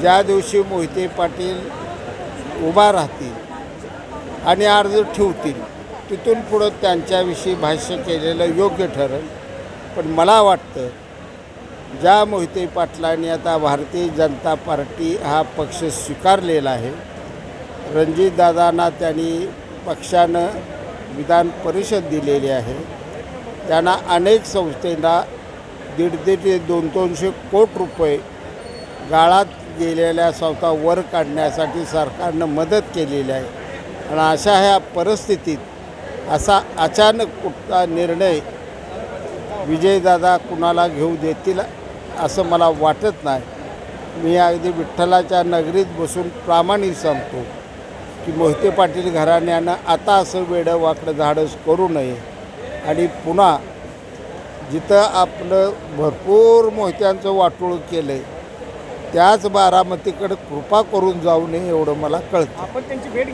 ज्या दिवशी मोहिते पाटील उभा राहतील आणि अर्ज ठेवतील तिथून पुढं त्यांच्याविषयी भाष्य केलेलं योग्य ठरेल. पण मला वाटतं ज्या मोहिते पाटलांनी आता भारतीय जनता पार्टी हा पक्ष स्वीकारलेला आहे रणजितदादांना त्यांनी पक्षानं विधान परिषद दिलेली आहे त्यांना अनेक संस्थेला दीड दीड ते दोन दोनशे कोट रुपये गाळात गेलेल्या संस्था वर काढण्यासाठी सरकारनं मदत केलेली आहे. आणि अशा ह्या परिस्थितीत असा अचानक कुठला निर्णय विजयदादा कुणाला घेऊ देतील असं मला वाटत नाही. मी अगदी विठ्ठलाच्या नगरीत बसून प्रामाणिक सांगतो की मोहिते पाटील घराण्यानं आता असं वेडं वाकडं धाडस करू नये. आणि पुन्हा जिथं आपलं भरपूर मोहित्यांचं वाटोळ केलं आहे त्याच बारामतीकडे कृपा करून जाऊ नये एवढं मला कळतं. आपण त्यांची भेट